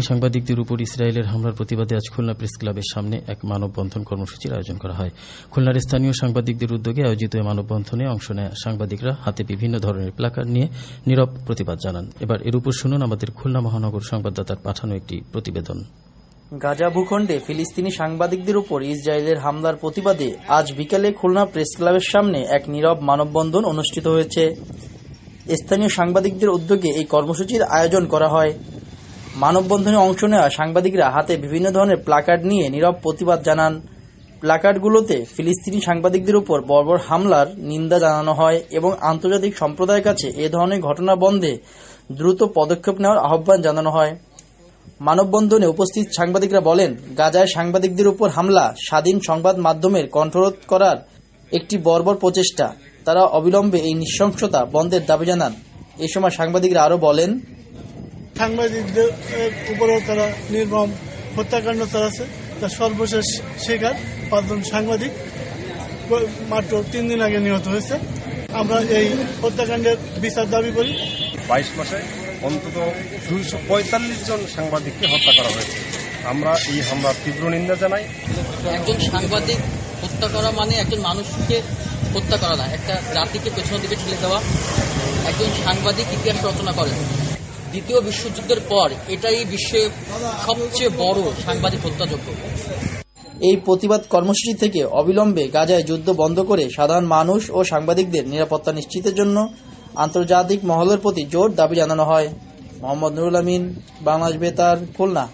সাংবাদিকদের উপর ইসরায়েলের হামলার প্রতিবাদে আজ খুলনা প্রেস ক্লাবের সামনে এক মানববন্ধন কর্মসূচির আয়োজন করা হয়। খুলনার স্থানীয় সাংবাদিকদের উদ্যোগে আয়োজিত এই মানববন্ধনে অংশ নেয় সাংবাদিকরা হাতে বিভিন্ন ধরনের প্লাকার্ড নিয়ে নীরব প্রতিবাদ জানান। এবার এর উপর শুনুন আমাদের খুলনা মহানগর সংবাদদাতার পাঠানো একটি প্রতিবেদন। গাজা ভূখণ্ডে ফিলিস্তিনি সাংবাদিকদের উপর ইসরায়েলের হামলার প্রতিবাদে আজ বিকেলে খুলনা প্রেস ক্লাবের সামনে এক নীরব মানববন্ধন অনুষ্ঠিত হয়েছে। স্থানীয় সাংবাদিকদের উদ্যোগে এই কর্মসূচির আয়োজন করা হয়। মানববন্ধনে অংশ নেওয়া সাংবাদিকরা হাতে বিভিন্ন ধরনের প্লাকার্ড নিয়ে নীরব প্রতিবাদ জানান। প্লাকার্ডগুলোতে ফিলিস্তিনি সাংবাদিকদের উপর বর্বর হামলার নিন্দা জানানো হয় এবং আন্তর্জাতিক সম্প্রদায়ের কাছে এ ধরনের ঘটনা বন্ধে দ্রুত পদক্ষেপ নেওয়ার আহ্বান জানানো হয়। মানববন্ধনে উপস্থিত সাংবাদিকরা বলেন, গাজায় সাংবাদিকদের উপর হামলা স্বাধীন সংবাদ মাধ্যমের কণ্ঠরোধ করার একটি বর্বর প্রচেষ্টা। তারা অবিলম্বে এই নৃশংসতা বন্ধের দাবি জানান। এ সময় সাংবাদিকরা আরও বলেন সাংবাদিকদের উপরেও তারা নির্মম হত্যাকাণ্ড চালাচ্ছে। তার সর্বশেষ শিকার পাঁচজন সাংবাদিক মাত্র তিন দিন আগে নিহত হয়েছে। আমরা এই হত্যাকাণ্ডের বিচার দাবি করি। বাইশ মাসে অন্তত দুইশো পঁয়তাল্লিশ জন সাংবাদিককে হত্যা করা হয়েছে। আমরা এই হামলার তীব্র নিন্দা জানাই। একজন সাংবাদিক হত্যা করা মানে একজন মানুষকে হত্যা করা না একটা জাতিকে পেছনের দিকে ঠেলে দেওয়া। একজন সাংবাদিক ইতিহাস রচনা করেন। দ্বিতীয় বিশ্বযুদ্ধের পর এটাই বিশ্বে সবচেয়ে বড় সাংবাদিক হত্যাযজ্ঞ। এই প্রতিবাদ কর্মসূচি থেকে অবিলম্বে গাজায় যুদ্ধ বন্ধ করে সাধারণ মানুষ ও সাংবাদিকদের নিরাপত্তা নিশ্চিতের জন্য আন্তর্জাতিক মহলের প্রতি জোর দাবি জানানো হয়। মোহাম্মদ নুরুল আমিন, বাংলাদেশ বেতার, খুলনা।